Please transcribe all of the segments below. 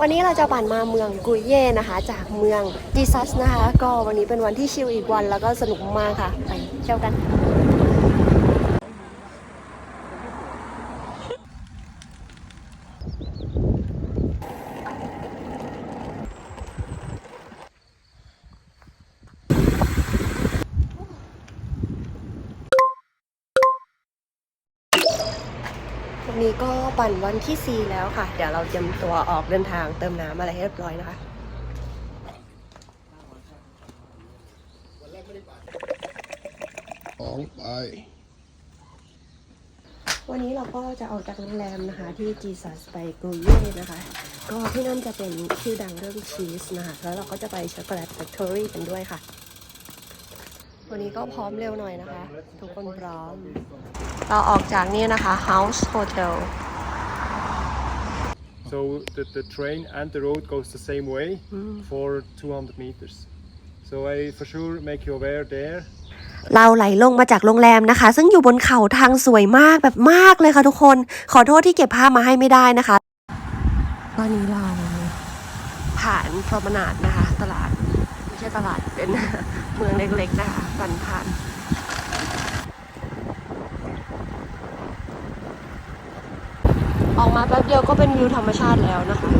วันนี้เราจะปั่นมาเมืองกุยเย่นะคะ จากเมืองจิซัสนะคะ ก็วันนี้เป็นวันที่ชิลอีกวันแล้วก็สนุกมากค่ะ ไปเที่ยวกัน นนี้ก็ปั่นวันที่ 4 แล้วค่ะ เดี๋ยวเราเตรียมตัวออกเดินทางเติมน้ำอะไรให้เรียบร้อยนะคะสองไปวันนี้เราก็จะออกจากโรงแรมนะคะ ที่จีซัสไปกุยเย่นะคะ ก็ที่นั่นจะเป็นชื่อดังเรื่องชีสนะคะ แล้วเราก็จะไปช็อกโกแลตแฟคทอรี่กันด้วยค่ะ วันนี้ก็พร้อมเร็วหน่อยนะคะ ทุกคนพร้อม เราออกจากนี่นะคะ House Hotel So the, the train and the road goes the same way for 200 meters. So I for sure make you aware there เราไหลลงมาจากโรงแรมนะคะ ซึ่งอยู่บนเขาทางสวยมากแบบมากเลยค่ะทุกคน ขอโทษที่เก็บภาพมาให้ไม่ได้นะคะ ตอนนี้เราผ่านพรมนาดนะคะ ตลาด ไม่ใช่ตลาดเป็น เมืองเล็กๆนะคะผ่นผ่านออกมาแป๊บเดียวก็เป็นวิวธรรมชาติแล้วนะคะ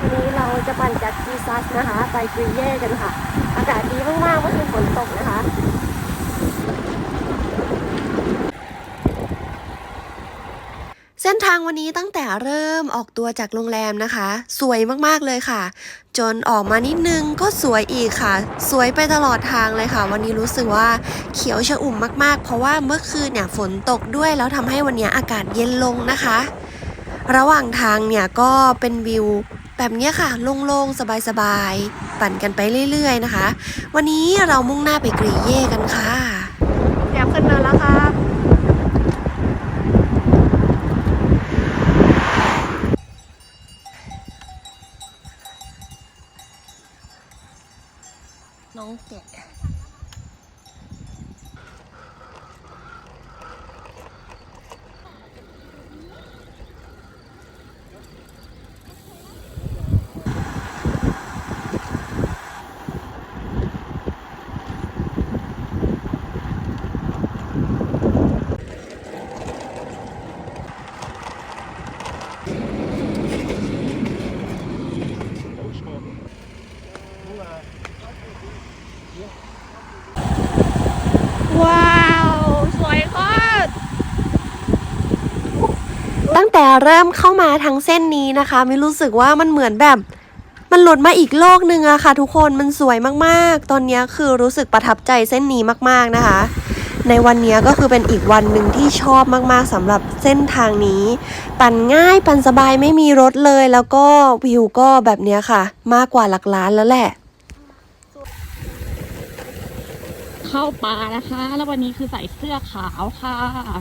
วันนี้เราจะปั่นจากจีซัสนะคะ ไปกรีเย่กันค่ะ อากาศดีมากๆเมื่อคืนฝนตกนะคะ เส้น ทางวันนี้ตั้งแต่เริ่มออกตัวจากโรงแรมนะคะ สวยมากๆเลยค่ะ จนออกมานิดนึงก็สวยอีกค่ะ สวยไปตลอดทางเลยค่ะ วันนี้รู้สึกว่าเขียวชอุ่มมากๆ เพราะว่าเมื่อคืนเนี่ยฝนตกด้วยแล้วทำให้วันนี้อากาศเย็นลงนะคะ ระหว่างทางเนี่ยก็เป็นวิวแบบนี้ค่ะ โล่งๆ สบายๆ ปั่นกันไปเรื่อย ๆ นะคะ วันนี้เรามุ่งหน้าไปกรีเย่กันค่ะแอบขึ้นมาแล้วครับ น้อง แกะว้าว สวยโคตร ตั้งแต่เริ่มเข้ามาทางเส้นนี้นะคะมิรู้สึกว่ามันเหมือนแบบ มันหลุดมาอีกโลกหนึ่งอะค่ะ ทุกคนมันสวยมากๆ ตอนนี้คือรู้สึกประทับใจเส้นนี้มากๆนะคะ ในวันนี้ก็คือเป็นอีกวันหนึ่งที่ชอบมากๆสำหรับเส้นทางนี้ ปั่นง่ายปั่นสบายไม่มีรถเลย แล้วก็วิวก็แบบนี้ค่ะ มากกว่าหลักล้านแล้วแหละเข้าป่านะคะ แล้ววันนี้คือใส่เสื้อขาวค่ะ อื้อหือ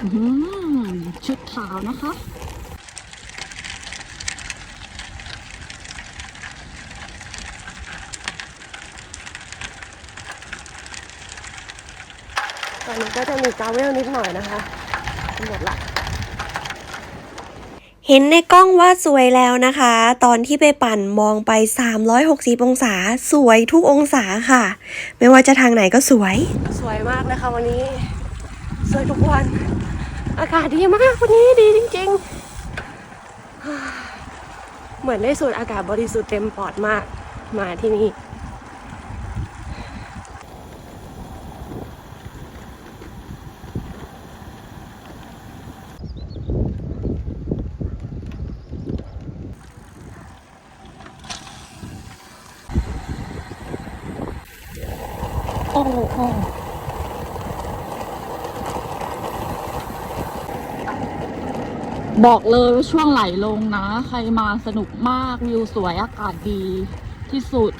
ชุดขาวนะคะ ตอนนี้ก็จะมีกาเวลนิดหน่อยนะคะหมดละเห็นในกล้องว่าสวยแล้วนะคะ ตอนที่ไปปั่นมองไป 360 องศา สวยทุกองศาค่ะ ไม่ว่าจะทางไหนก็สวย สวยมากเลยค่ะวันนี้ สวยทุกวัน อากาศดีมากวันนี้ดีจริง ๆ เหมือนได้สูดอากาศบริสุทธิ์เต็มปอดมากมาที่นี่โอ้โห บอกเลยว่าช่วงไหลลงนะ ใครมาสนุกมากวิวสวยอากาศดีที่สุด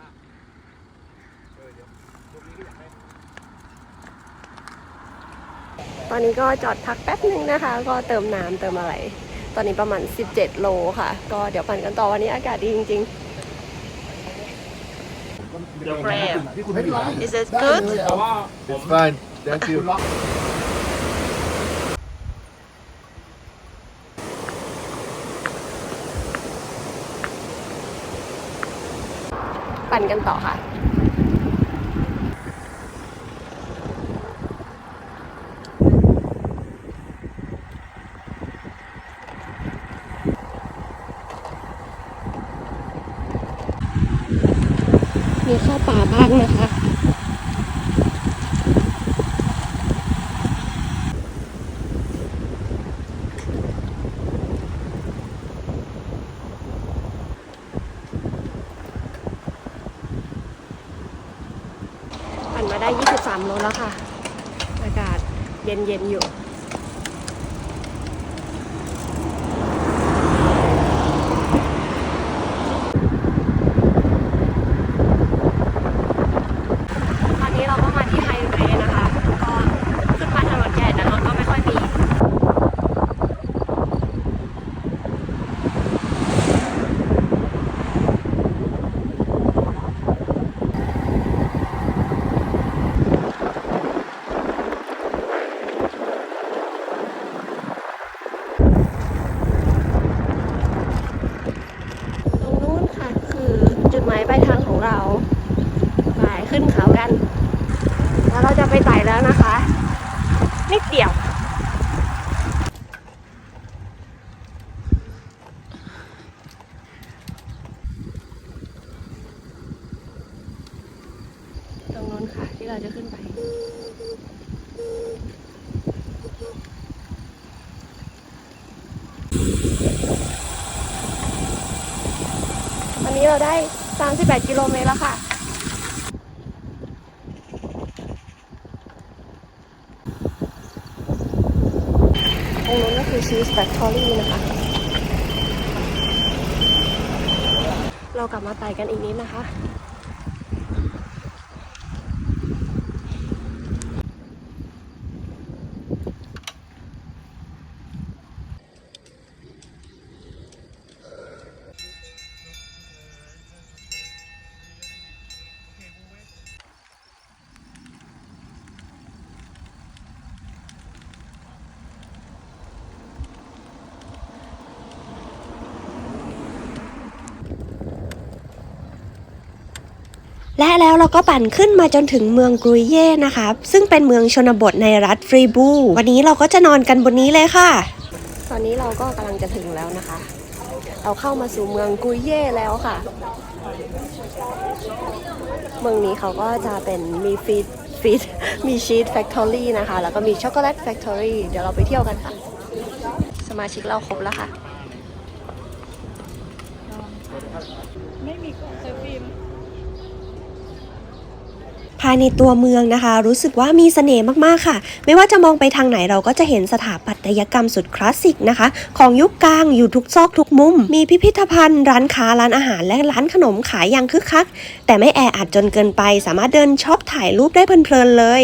มาก เออเดี๋ยว ตรงนี้ก็อยากให้ตอนนี้ก็จอดพักแป๊บหนึ่งนะคะ ก็เติมน้ำเติมอะไร ตอนนี้ประมาณ 17 โลค่ะ ก็เดี๋ยวปั่นกันต่อวันนี้อากาศดีจริง Brave. ๆ Is it good It's fine. Thank you. ปั่นกันต่อค่ะ ป่าบ้างนะคะ ปั่นมาได้ 23 โลแล้วค่ะ อากาศเย็นๆอยู่ ตอนนี้เราก็มาที่ไฮเวย์นะคะ ก็ขึ้นมาถนนใหญ่แต่รถก็ไม่ค่อยมี ตรงนู้นค่ะ คือจุดหมายปลายทางของเราไปขึ้นเขากัน แล้วเราจะไปไต่แล้วนะคะ นิดเดียว ตรงนู้นค่ะ ที่เราจะขึ้นไปตอนนี้เราได้ 38 กิโลเมตรแล้วค่ะ ตรงนู้นก็คือชีสแฟคทอรี่นะคะ เรากลับมาไต่กันอีกนิดนะคะ และแล้วเราก็ปั่นขึ้นมาจนถึงเมืองกรุยเย่นะคะ ซึ่งเป็นเมืองชนบทในรัฐฟรีบู วันนี้เราก็จะนอนกันบนนี้เลยค่ะ ตอนนี้เราก็กำลังจะถึงแล้วนะคะ เราเข้ามาสู่เมืองกรุยเย่แล้วค่ะ เมืองนี้เขาก็จะเป็นมีฟีดฟีดมีชีสแฟคทอรี่นะคะ แล้วก็มีช็อกโกแลตแฟคทอรี่เดี๋ยวเราไปเที่ยวกันค่ะ สมาชิกเราครบแล้วค่ะ ไม่มีกล่องเซลฟี่ไหม ภายในตัวเมืองนะคะ รู้สึกว่ามีเสน่ห์มากๆค่ะ ไม่ว่าจะมองไปทางไหนเราก็จะเห็นสถาปัตยกรรมสุดคลาสสิกนะคะ ของยุคกลางอยู่ทุกซอกทุกมุม มีพิพิธภัณฑ์ ร้านค้าร้านอาหารและร้านขนมขายอย่างคึกคัก แต่ไม่แออัดจนเกินไป สามารถเดินช็อปถ่ายรูปได้เพลินๆเลย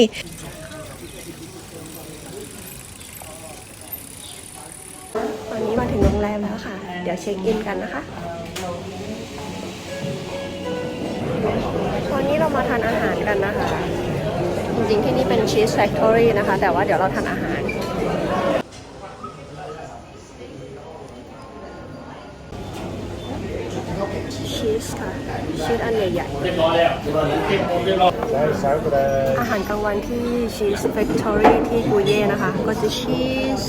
ตอนนี้มาถึงโรงแรมแล้วค่ะ เดี๋ยวเช็คอินกันนะคะ มาทานอาหารกันนะคะ จริงๆที่นี่เป็น Cheese Factory นะคะ แต่ว่าเดี๋ยวเราทานอาหาร ชีสค่ะ ชีสอันใหญ่ๆอาหารกลางวันที่ Cheese Factory ที่กูเย่นะคะ ก็จะชีส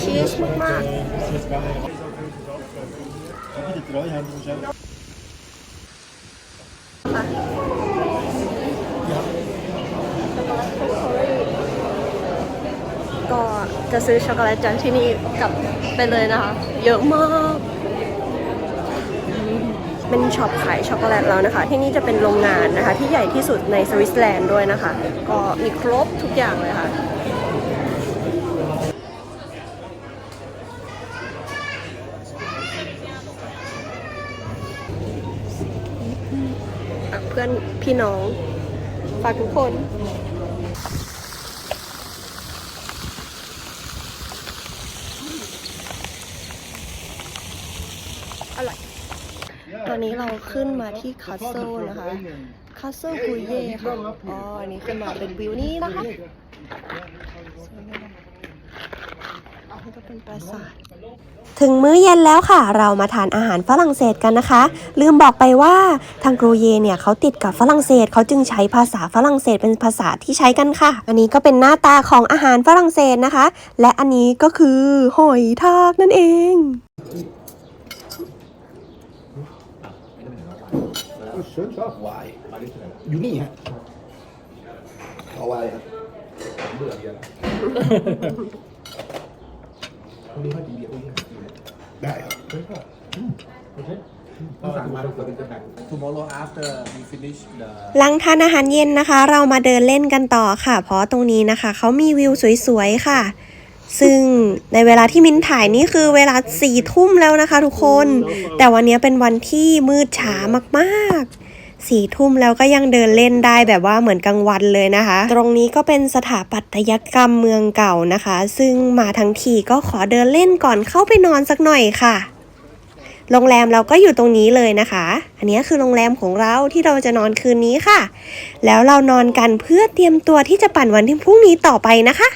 ชีสมากๆ ก็ จะซื้อช็อกโกแลตจากที่นี่กลับไปเลยนะคะ เยอะมาก เป็นช็อปขายช็อกโกแลตแล้วนะคะ ที่นี่จะเป็นโรงงานนะคะ ที่ใหญ่ที่สุดในสวิตเซอร์แลนด์ด้วยนะคะ ก็มีครบทุกอย่างเลยค่ะเพื่อนพี่น้องฝากทุกคน อร่อย ตอนนี้ เราขึ้นมาที่คาสเซิลนะคะคาสเซิลกุยเย่ค่ะ อ๋อ อันนี้ขึ้นมาเป็นวิวนี้นะคะถึงมื้อเย็นแล้วค่ะ เรามาทานอาหารฝรั่งเศสกันนะคะ ลืมบอกไปว่าทางกรูเยเนี่ยเขาติดกับฝรั่งเศสเขาจึงใช้ภาษาฝรั่งเศสเป็นภาษาที่ใช้กันค่ะ อันนี้ก็เป็นหน้าตาของอาหารฝรั่งเศสนะคะ และอันนี้ก็คือหอยทากนั่นเอง วายอยู่นี่ฮะเอาวายครับเบื่อเบียร์วันนี้เขากินเบียร์ได้ครับสั่งมาเราเป็นจะแบ่ง tomorrow after we finish the หลังทานอาหารเย็นนะคะ เรามาเดินเล่นกันต่อค่ะ เพราะตรงนี้นะคะ เขามีวิวสวยๆค่ะ ซึ่งในเวลาที่มินถ่ายนี่คือเวลาสี่ทุ่มแล้วนะคะทุกคน แต่วันนี้เป็นวันที่มืดช้ามากๆ สี่ทุ่มแล้วก็ยังเดินเล่นได้แบบว่าเหมือนกลางวันเลยนะคะ ตรงนี้ก็เป็นสถาปัตยกรรมเมืองเก่านะคะ ซึ่งมาทั้งทีก็ขอเดินเล่นก่อนเข้าไปนอนสักหน่อยค่ะโรงแรมเราก็อยู่ตรงนี้เลยนะคะ อันนี้คือโรงแรมของเราที่เราจะนอนคืนนี้ค่ะ แล้วเรานอนกันเพื่อเตรียมตัวที่จะปั่นวันที่พรุ่งนี้ต่อไปนะคะ